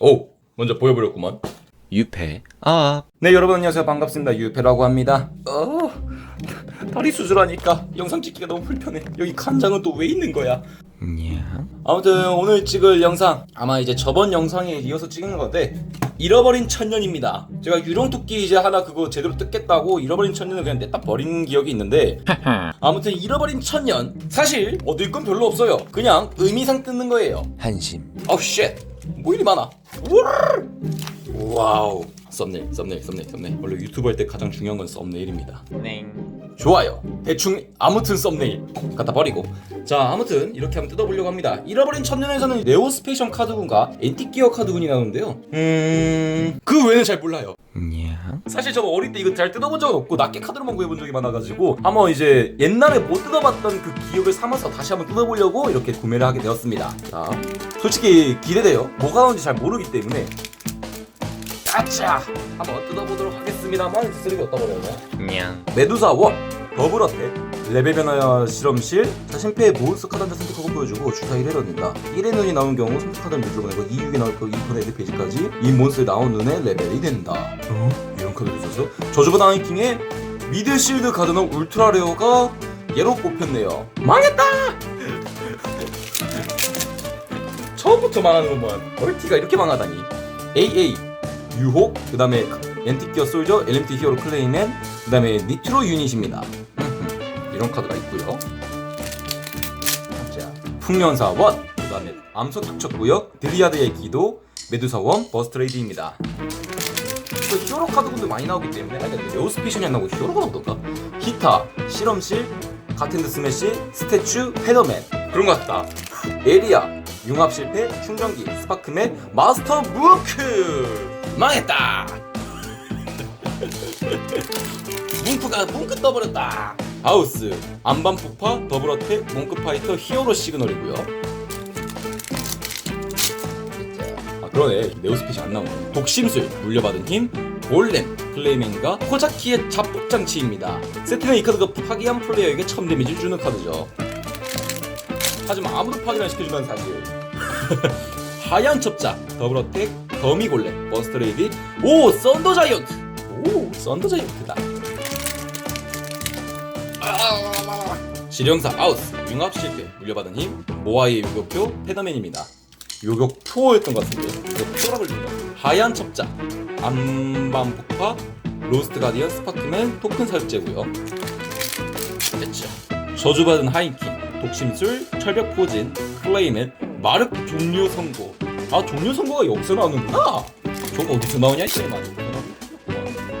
오 먼저 보여버렸구만. 유패. 아. 네 여러분 안녕하세요. 반갑습니다. 유페라고 합니다. 어 다리 수술하니까 영상 찍기가 너무 불편해. 여기 간장은 또 왜 있는 거야? 냐 아무튼 오늘 찍을 영상 아마 이제 저번 영상에 이어서 찍은 건데 잃어버린 천년입니다. 제가 유령토끼 이제 하나 그거 제대로 뜯겠다고 잃어버린 천년을 그냥 냈다 버린 기억이 있는데 아무튼 잃어버린 천년 사실 얻을 건 별로 없어요. 그냥 의미상 뜯는 거예요. 한심. 어우 쉣. 뭐 이리 많아. 우르르. 와우. 썸네일, 썸네일, 썸네일, 썸네일. 원래 유튜브 할 때 가장 중요한 건 썸네일입니다. 넹 좋아요. 대충 아무튼 썸네일 갖다 버리고. 자, 아무튼 이렇게 한번 뜯어보려고 합니다. 잃어버린 천년에서는 네오스페이션 카드군과 엔티기어 카드군이 나오는데요. 음, 그 외에는 잘 몰라요. 냐 사실 저 어릴 때 이거 잘 뜯어본 적은 없고 낱개 카드로만 구해본 적이 많아가지고 한번 이제 옛날에 못 뜯어봤던 그 기억을 삼아서 다시 한번 뜯어보려고 이렇게 구매를 하게 되었습니다. 자, 솔직히 기대돼요. 뭐가 나오는지 잘 모르기 때문에 가자 한번 뜯어보도록 하겠습니다만 쓰레기 어디다 버려요? 냥 메두사 원 더블 어택 레벨 변화 실험실 자신패의 몬스터 카드 한장 선택하고 보여주고 주사 1회 넣는다 1의 눈이 나온 경우 선택 카드를 밑으로 보내고 2육이 나올 경우 2번 헤드 페이지까지 이 몬스터에 나온 눈의 레벨이 된다 어? 이런 카드를 있었어? 저주받아 하이킹의 미드 실드 카드는 울트라 레어가 얘로 뽑혔네요 망했다! 처음부터 망하는구먼 멀티가 이렇게 망하다니 AA 유혹 그 다음에 엔티기어 솔저 LMT 히어로 클레이맨 그 다음에 니트로 유닛입니다 이런 카드가 있고요. 자 풍년사 원 그 다음에 암석 특척 구역 드리아드의 기도 메두사 원 버스트레이드입니다. 그 히어로 카드군도 많이 나오기 때문에 아니 근데 레오스피션이 안 나오고 히어로가 나오던가? 히타 실험실 가텐드 스매시 스태츄 페더맨. 그런 것 같다. 에리아 융합 실패 충전기 스파크맨 마스터 무크! 망했다! 뭉크가 뭉크 떠버렸다 하우스 안반 폭파 더블 어택 몽크 파이터 히어로 시그널이고요. 아 그러네. 네오스핏이 안 나오네. 독심술 물려받은 힘 볼렘 클레이맨과 코자키의 잡폭 장치입니다. 세트는 이 카드가 파기한 플레이어에게 첨 데미지를 주는 카드죠. 하지만 아무도 파괴를 안 시켜주면 사실. 하얀 첩자 더블 어택 더미 골렘 버스트 레이디 오 썬더 자이언트. 오 썬더 자이언트다. 아, 지령사 아우스 융합 실패 물려받은 힘 모아이의 요격표 페더맨입니다. 요격표였던 것 같은데 표라고 불리네 하얀 첩자 안반 폭파 로스트 가디언 스파크맨 토큰 사육제고요. 됐죠. 저주받은 하이킹 독심술 철벽 포진 클레이맨 마르크 종료 선고. 아 종료 선고가 여기서 나오는구나! 저거 어디서 나오냐 이게 맞아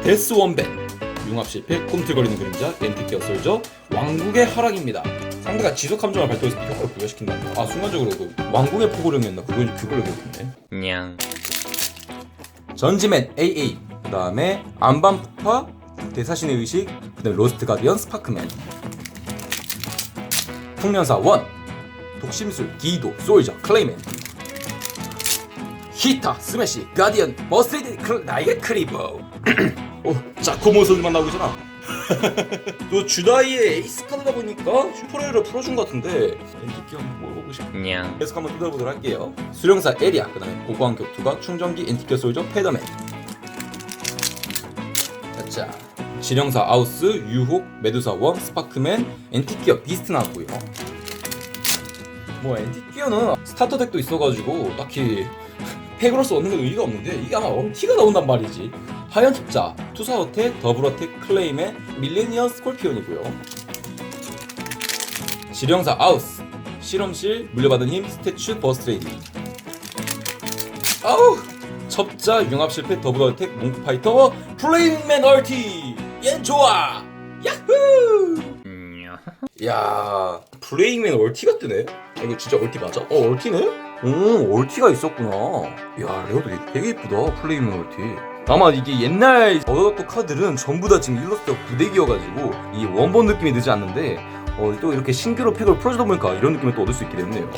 데스 원벤 융합 실패 꿈틀거리는 그림자 엔티키어 솔저 왕국의 하락입니다. 상대가 지속 함정을 발동해서 효과를 부여시킨다 아 순간적으로 그 왕국의 포고령이었나? 그걸 그걸로 기억했네. 냥. 전지맨 AA 그 다음에 안반 폭파 대사신의 의식 그 다음에 로스트 가디언 스파크맨. 풍년사 원. 독심술 기도 솔저 클레이맨 히타 스매시 가디언 머스리드 클 나이게 크리버 오 자코모 소리만 나오잖아 또 주다이의 에이스 카드다 보니까 슈퍼레어를 풀어준 것 같은데 엔티키 한번 먹어보고 냥 계속 한번 뜯어보도록 할게요. 수령사 에리아, 그 다음에 고고한 격투가 충전기 엔티키어 솔저 페더맨. 자, 지령사 아우스, 유혹, 메두사 원, 스파크맨, 엔티키어 비스트 나왔고요. 뭐 엔티키어는 스타터 덱도 있어가지고 딱히 팩으로서 얻는 건 의미가 없는데 이게 아마 엄티가 나온단 말이지. 하얀 첩자, 투사 어택, 더블 어택, 클레임의 밀레니언 스콜피온이고요. 지령사 아우스, 실험실 물려받은 힘 스태츄 버스트레이디 아우 첩자 융합 실패 더블 어택 몽크 파이터 플레임맨 얼티 얜 좋아 야후 냐야 플레임맨 얼티가 뜨네 아, 이거 진짜 얼티 맞아? 어 얼티네? 오 얼티가 있었구나 야 레오도 되게 예쁘다 플레임맨 얼티 아마 이게 옛날 얻어놨던 카드들은 전부 다 지금 일러스트가 부대기여가지고 이 원본 느낌이 들지 않는데 어, 또 이렇게 신규로 팩을 풀어주다 보니까 이런 느낌을 또 얻을 수 있게 됐네요.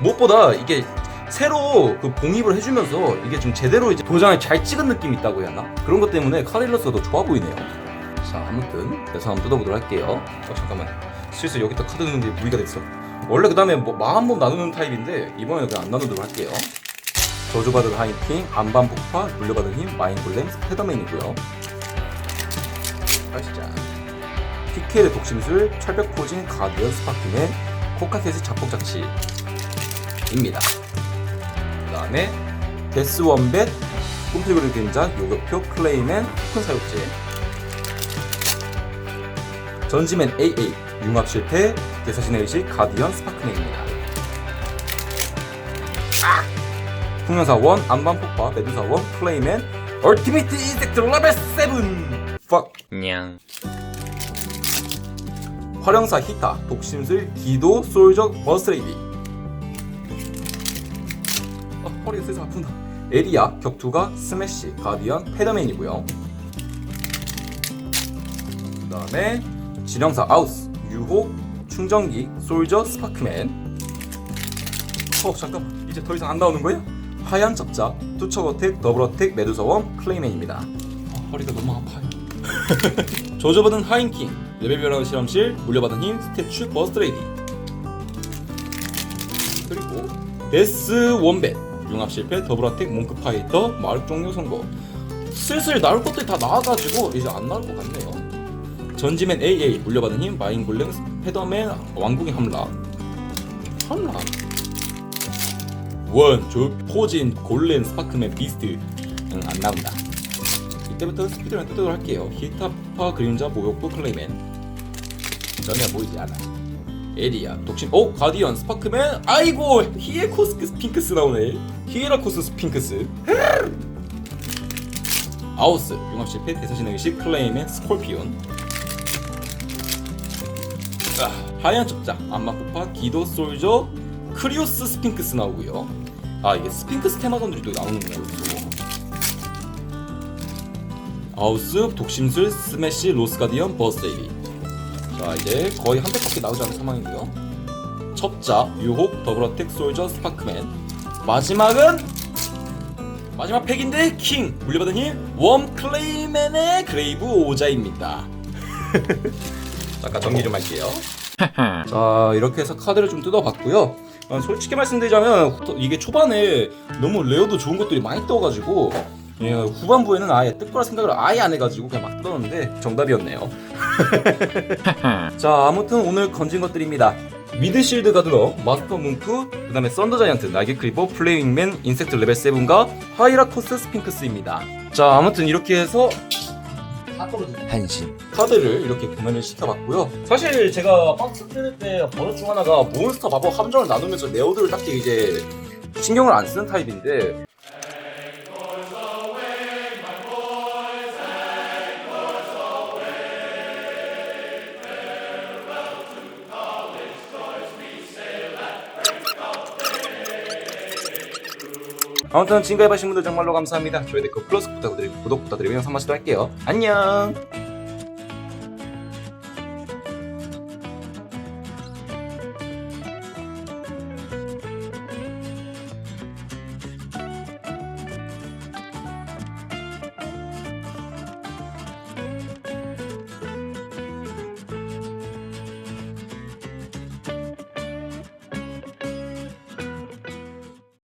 무엇보다 이게 새로 그 봉입을 해주면서 이게 좀 제대로 이제 도장을 잘 찍은 느낌이 있다고 해야 하나? 그런 것 때문에 카딜러스가 더 좋아 보이네요. 자, 아무튼 그래서 한번 뜯어보도록 할게요. 어, 잠깐만. 실수 여기다 카드 넣는 게 무리가 됐어. 원래 그 다음에 뭐 마음 번 나누는 타입인데 이번에는 그냥 안 나누도록 할게요. 저주받은 하이킹, 안반 폭파, 물려받은 힘, 마인골렘, 스패더맨이고요. 가시자. 피켈의 독심술, 철벽 포진, 가디언, 스파크맨, 코카켓의 자폭자치입니다. 그 다음에 데스 원벳, 꿈틀거리 등장, 요격표, 클레이맨, 토큰 사육제 전지맨 AA, 융합 실패, 대사신의 의식, 가디언, 스파크맨입니다. 풍년사 원, 안반 폭파, 메두사 원, 클레이맨, 얼티미트 인섹트 레벨 7! fuck 냥. 활용사 히타, 독심술, 기도, 솔저, 버스레이디 아, 허리가 슬슬 아픈다 에리아, 격투가, 스매시, 가디언, 패더맨이고요 그 다음에 진영사 아우스, 유혹, 충전기, 솔저, 스파크맨. 어 잠깐만. 이제 더 이상 안 나오는 거야? 하얀 접자, 투척 어택, 더블 어택, 메두사원, 클레이맨입니다. 아, 허리가 너무 아파요. 저주받은 하인킹 레벨별하는 실험실 물려받은 힘 스태츄 버스트레이디. 그리고 데스 원벳 융합 실패 더블 어택 몽크 파이터 마력 종료 선거. 슬슬 나올 것들이 다 나와가지고 이제 안 나올 것 같네요 전지맨 AA 물려받은 힘 마인 골렘 스패더맨 왕궁의 함라. 함라. 원조 포진 골렘 스파크맨 비스트. 응, 안 나온다. 이때부터 스피드런 뜯도록 할게요. 히타파 그림자 모욕부 클레이맨. 전혀 보이지 않아. 에리아 독심. 오 가디언 스파크맨. 아이고 히에코스 스핑크스 나오네. 히에라코스 스핑크스. 아우스 융합 실패 대사신의 의식 클레이맨 스콜피온 아, 하얀 첩자 안마 폭파 기도 솔저 크리오스 스핑크스 나오고요. 아 이게 스핑크스 테마건들이 또 나오는 거였어. 아우스, 독심술, 스매시, 로스가디언, 버스데이비 자 이제 거의 한 대밖에 나오지 않은 상황이고요 첩자, 유혹, 더블어택, 솔저, 스파크맨 마지막은 마지막 팩인데 킹! 물려받은 힘 웜 클레이맨의 그레이브 오자입니다 잠깐 정리 좀 할게요. 자 이렇게 해서 카드를 좀 뜯어봤고요. 어, 솔직히 말씀드리자면 후- 이게 초반에 너무 레어도 좋은 것들이 많이 떠가지고 예, 후반부에는 아예 뜰 거라 생각을 아예 안 해가지고 그냥 막 뜯었는데 정답이었네요. 자 아무튼 오늘 건진 것들입니다. 미드실드 가드너, 마스터 뭉크, 그 다음에 썬더 자이언트, 날개 크리퍼, 플레잉맨, 인섹트 레벨 7과 하이라코스 스핑크스입니다. 자 아무튼 이렇게 해서 한심. 카드를 이렇게 구매를 시켜봤고요. 사실 제가 박스 뜯을 때 버릇 중 하나가 몬스터 마법 함정을 나누면서 네오드를 딱히 이제 신경을 안 쓰는 타입인데 아무튼 지금까지 봐주신 분들 정말로 감사합니다. 저희 댓글 플러스 부탁드리고 구독 부탁드리고 영상 마치도록 할게요. 안녕!